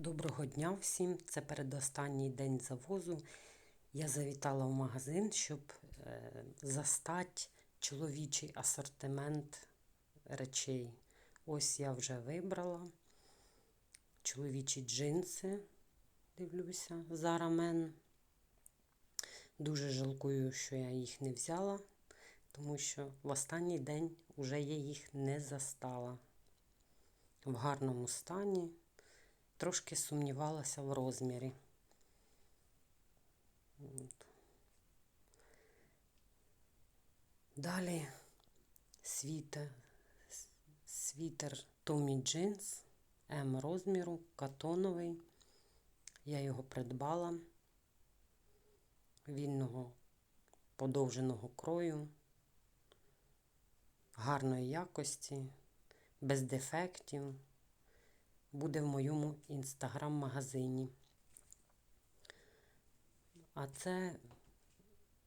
Доброго дня всім! Це передостанній день завозу. Я завітала в магазин, щоб е, застати чоловічий асортимент речей. Ось я вже вибрала чоловічі джинси, дивлюся, Zara Men. Дуже жалкую, що я їх не взяла, тому що в останній день вже я їх не застала. В гарному стані трошки сумнівалася в розмірі. От. Далі світер, світер Tommy Jeans М розміру, катоновий. Я його придбала вільного подовженого крою, гарної якості, без дефектів буде в моєму інстаграм-магазині. А це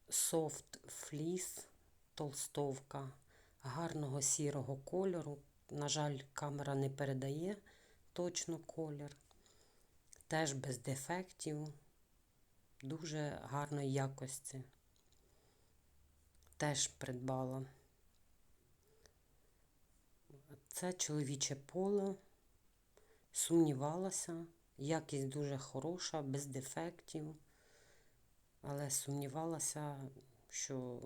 софт фліс толстовка гарного сірого кольору. На жаль, камера не передає точно колір. Теж без дефектів, дуже гарної якості. Теж придбала. Це чоловіче поло сумнівалася, якість дуже хороша, без дефектів, але сумнівалася, що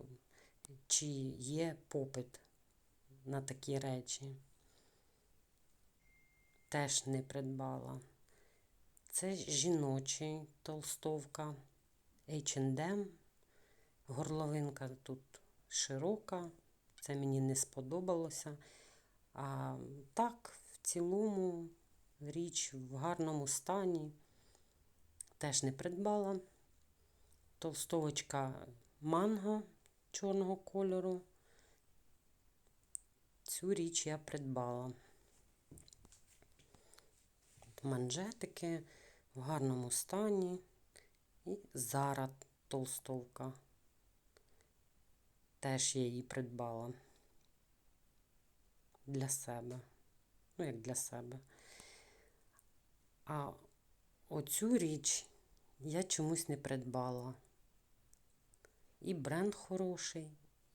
чи є попит на такі речі. Теж не придбала. Це жіночий толстовка H&M. Горловинка тут широка, це мені не сподобалося. А так, в цілому річ в гарному стані. Теж не придбала. Толстовочка манго чорного кольору. Цю річ я придбала. Манжетики в гарному стані. І зара толстовка. Теж я її придбала для себе. Ну, як для себе. А оцю річ я чомусь не придбала. І бренд хороший,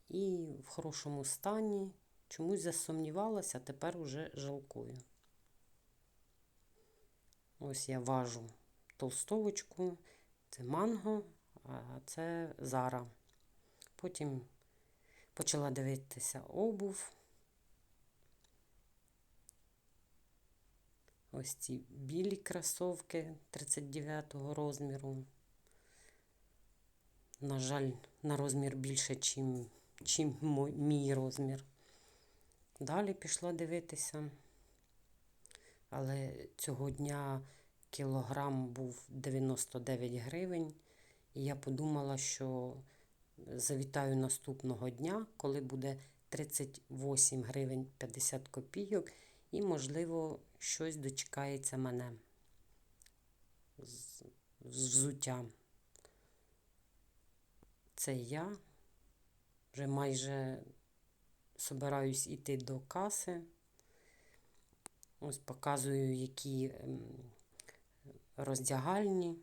і в хорошому стані. Чомусь засумнівалася, а тепер уже жалкую. Ось я важу толстовочку, це манго, а це зара. Потім почала дивитися обув. Ось ці білі кросовки 39 розміру. На жаль, на розмір більше, чим, чим мій розмір. Далі пішла дивитися. Але цього дня кілограм був 99 гривень. І я подумала, що завітаю наступного дня, коли буде 38 гривень 50 копійок. І, можливо, щось дочекається мене з взуття. Це я вже майже собираюсь іти до каси. Ось показую, які ем, роздягальні,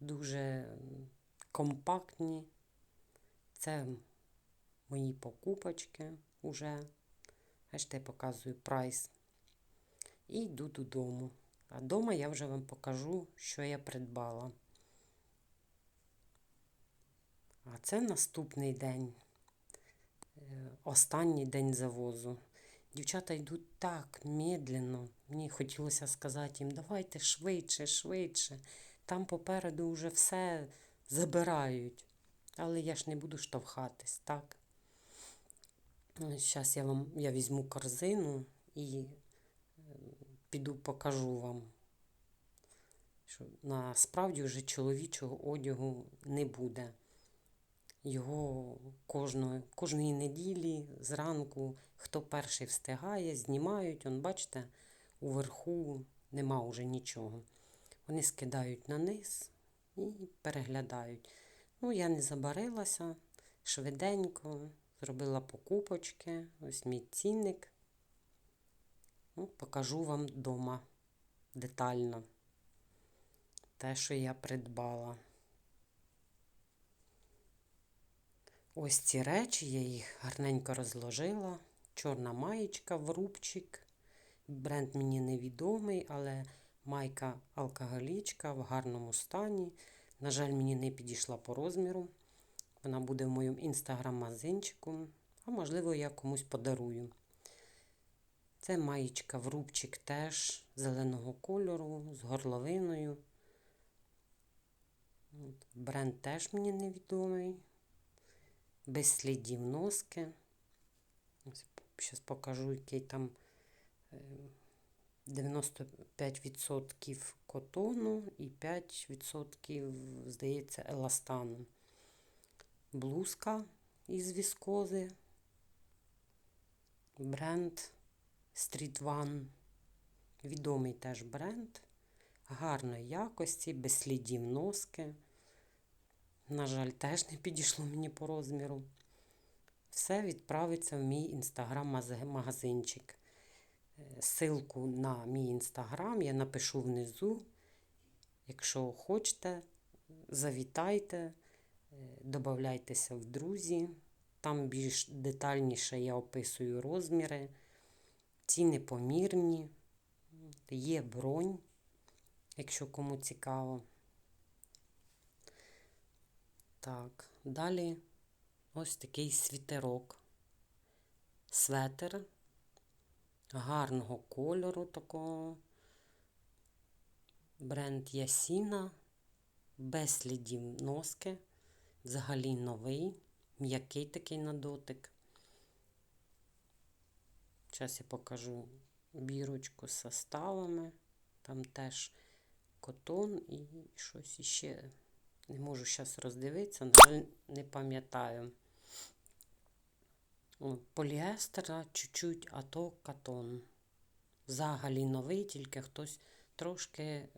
дуже компактні. Це мої покупочки вже. Бачите, я показую прайс і йду додому. А вдома я вже вам покажу, що я придбала. А це наступний день, е, останній день завозу. Дівчата йдуть так медленно. Мені хотілося сказати їм, давайте швидше, швидше. Там попереду вже все забирають. Але я ж не буду штовхатись, так? Зараз я вам я візьму корзину і піду покажу вам, що насправді вже чоловічого одягу не буде. Його кожної, кожної неділі зранку, хто перший встигає, знімають. Он, бачите, уверху нема вже нічого. Вони скидають на низ і переглядають. Ну, я не забарилася швиденько, зробила покупочки, ось мій цінник. Ну, Покажу вам вдома детально. те, що я придбала. Ось ці речі, я їх гарненько розложила. Чорна маєчка, врубчик. Бренд мені невідомий, але майка алкоголічка в гарному стані. На жаль, мені не підійшла по розміру. Вона буде в моєму інстаграм-магазинчику, а можливо, я комусь подарую. Це маєчка врубчик теж зеленого кольору з горловиною. Бренд теж мені невідомий. Без слідів носки. Зараз покажу, який там е, 95% котону і 5%, здається, еластану. Блузка із віскози. Бренд Street One. Відомий теж бренд. Гарної якості, без слідів носки. На жаль, теж не підійшло мені по розміру. Все відправиться в мій інстаграм-магазинчик. Силку на мій інстаграм я напишу внизу. Якщо хочете, завітайте, додайтеся в друзі. Там більш детальніше я описую розміри, ціни помірні, є бронь, якщо кому цікаво. Так, далі ось такий світерок. Светер гарного кольору такого. Бренд Ясіна, без слідів носки, взагалі новий, м'який такий на дотик. Зараз я покажу бірочку з составами. Там теж котон і щось іще. Не можу зараз роздивитися, на жаль, не пам'ятаю. Поліестера чуть-чуть, а то катон. Взагалі новий, тільки хтось трошки е,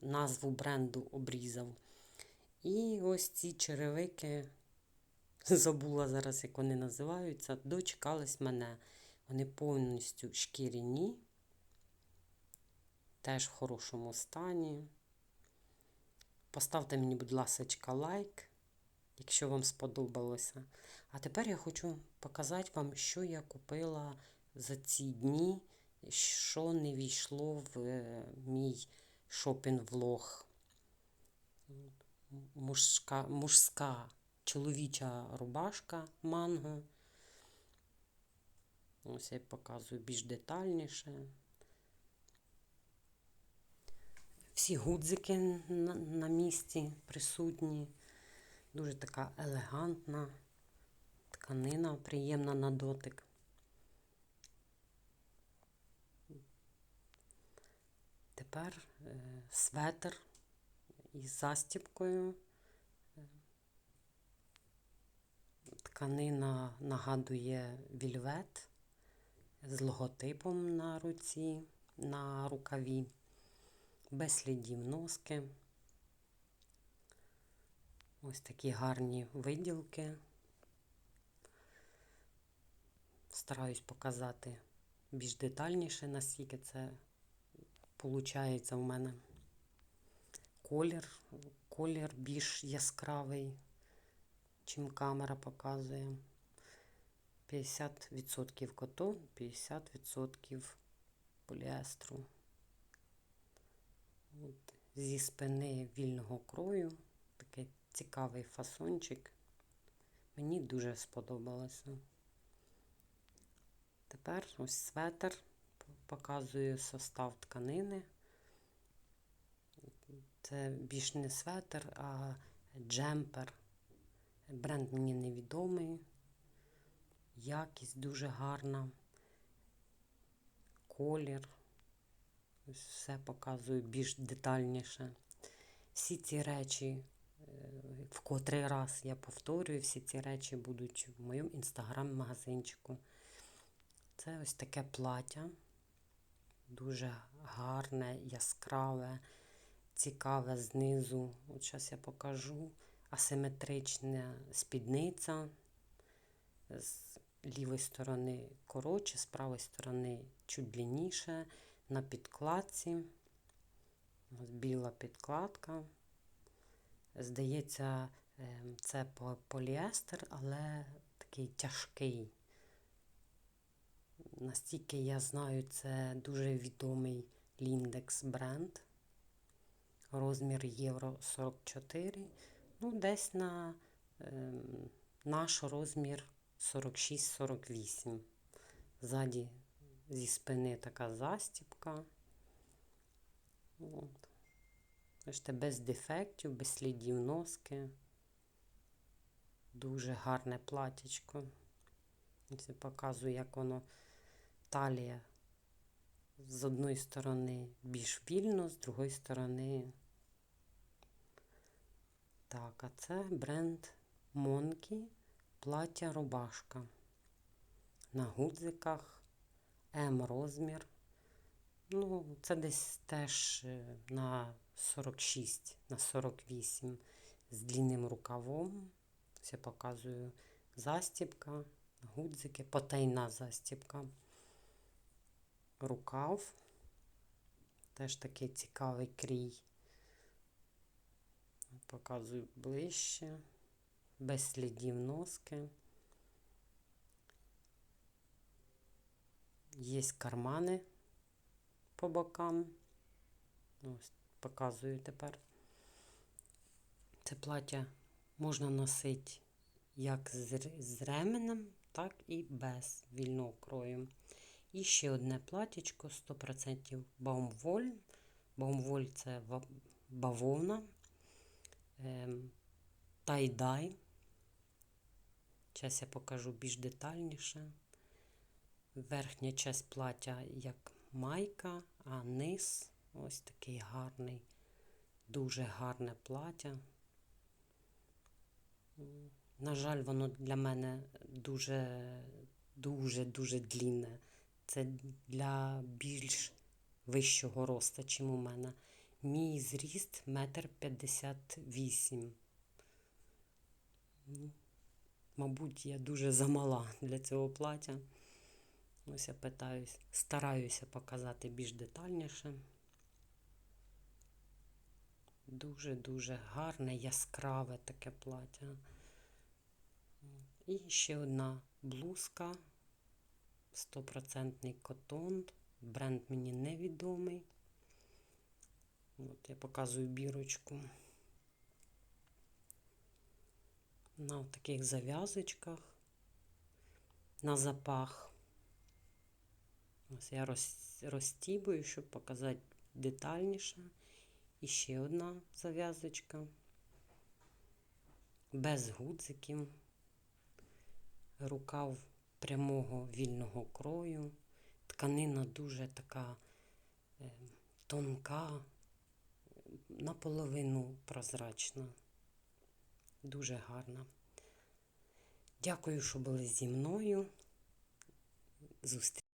назву бренду обрізав. І ось ці черевики, забула зараз, як вони називаються, дочекались мене. Вони повністю шкіряні, теж в хорошому стані. Поставте мені, будь ласка, лайк, якщо вам сподобалося. А тепер я хочу показати вам, що я купила за ці дні, що не війшло в е, мій шопінг-влог. Мужська, мужська чоловіча рубашка манго. Ось я показую більш детальніше. Всі гудзики на, місці присутні. Дуже така елегантна тканина, приємна на дотик. Тепер е, светр із застіпкою. Тканина нагадує вільвет з логотипом на руці, на рукаві, без слідів носки. Ось такі гарні виділки. Стараюсь показати більш детальніше, наскільки це виходить у мене. Колір, колір більш яскравий, чим камера показує. 50% котон, 50% поліестру. От, Зі спини вільного крою. Такий цікавий фасончик. Мені дуже сподобалося. Тепер ось светр, показую состав тканини. Це більш не светр, а джемпер. Бренд мені невідомий. Якість дуже гарна. Колір. Все показую більш детальніше. Всі ці речі, е, в котрий раз я повторюю, всі ці речі будуть в моєму інстаграм-магазинчику. Це ось таке плаття. Дуже гарне, яскраве, цікаве знизу. От зараз я покажу асиметрична спідниця. З лівої сторони коротше, з правої сторони чуть длинніше, на підкладці. Біла підкладка. Здається, е, це поліестер, але такий тяжкий. Настільки я знаю, це дуже відомий Lindex бренд. Розмір Євро 44. Ну, десь на ем, наш розмір 46-48. Ззаді зі спини така застіпка. От. Бачите, без дефектів, без слідів носки. Дуже гарне платічко. Це показую, як воно талія з одної сторони більш вільно, з другої сторони. Так, а це бренд Monkey плаття рубашка. На гудзиках М розмір. Ну, це десь теж е, на 46, на 48 з длинним рукавом. Я показую застібка, гудзики, потайна застібка. Рукав. Теж такий цікавий крій. Показую ближче, без слідів носки. Є кармани по бокам. Ось показую тепер. Це плаття можна носити як з ременем, так і без вільного крою. І ще одне платічко 100% Baumwoll. Baumwoll – це бавовна. Ем, Тай-дай. Зараз я покажу більш детальніше. Верхня часть плаття як майка, а низ ось такий гарний, дуже гарне плаття. На жаль, воно для мене дуже, дуже, дуже длінне. Це для більш вищого росту, чим у мене. Мій зріст метр п'ятдесят вісім. Ну, Мабуть, я дуже замала для цього плаття. Ось я питаюсь, стараюся показати більш детальніше. Дуже-дуже гарне, яскраве таке плаття. І ще одна блузка. Стопроцентний котон. Бренд мені невідомий. От я показую бірочку. На таких зав'язочках. На запах. Ось я розтібую, щоб показати детальніше. І ще одна зав'язочка. Без гудзиків. Рукав прямого вільного крою. Тканина дуже така е, тонка, наполовину прозрачна. Дуже гарна. Дякую, що були зі мною. Зустріч.